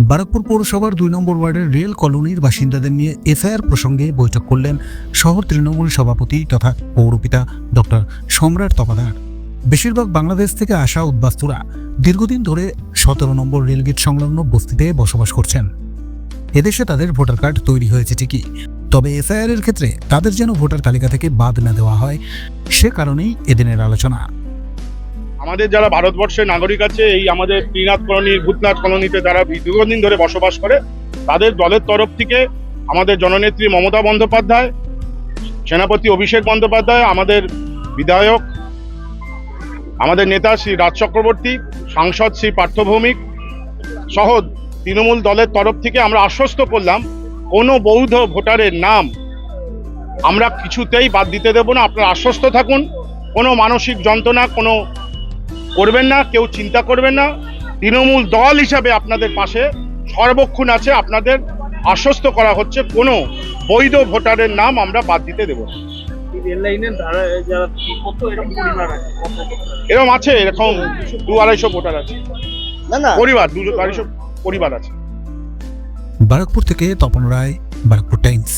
বারাকপুর পৌরসভার দুই নম্বর ওয়ার্ডের রেল কলোনির বাসিন্দাদের নিয়ে এফআইআর প্রসঙ্গে বৈঠক করলেন শহর তৃণমূল সভাপতি তথা পৌরপিতা ডক্টর সম্রাট তপাদার। বেশিরভাগ বাংলাদেশ থেকে আসা উদ্বাস্তুরা দীর্ঘদিন ধরে সতেরো নম্বর রেলগেট সংলগ্ন বস্তিতে বসবাস করছেন। এদেশে তাদের ভোটার কার্ড তৈরি হয়েছে ঠিকই, তবে এফআইআর এর ক্ষেত্রে তাদের যেন ভোটার তালিকা থেকে বাদ না দেওয়া হয়, সে কারণেই এদিনের আলোচনা। আমাদের যারা ভারতবর্ষের নাগরিক আছে, এই আমাদের ত্রিনাথ কলোনি, ভূতনাথ কলোনিতে যারা দীর্ঘদিন ধরে বসবাস করে, তাদের দলের তরফ থেকে আমাদের জননেত্রী মমতা বন্দ্যোপাধ্যায়, সেনাপতি অভিষেক বন্দ্যোপাধ্যায়, আমাদের বিধায়ক, আমাদের নেতা শ্রী রাজ চক্রবর্তী, সাংসদ শ্রী পার্থ ভৌমিক সহ তৃণমূল দলের তরফ থেকে আমরা আশ্বস্ত করলাম, কোনো বৌদ্ধ ভোটারের নাম আমরা কিছুতেই বাদ দিতে দেব না। আপনারা আশ্বস্ত থাকুন, কোনো মানসিক যন্ত্রণা, কোনো করবেন না কেউ চিন্তা করবেন না। তৃণমূল দল হিসাবে আপনাদের পাশে সর্বক্ষণ আছে আপনাদের আশ্বস্ত করা হচ্ছে কোনো বৈধ ভোটারের নাম আমরা বাদ দিতে দেব এরকম আছে এরকম দু আড়াইশো ভোটার আছে। না না। পরিবার দু আড়াইশো পরিবার আছে। বারাকপুর থেকে তপন রায় বারাকপুর টাইমস।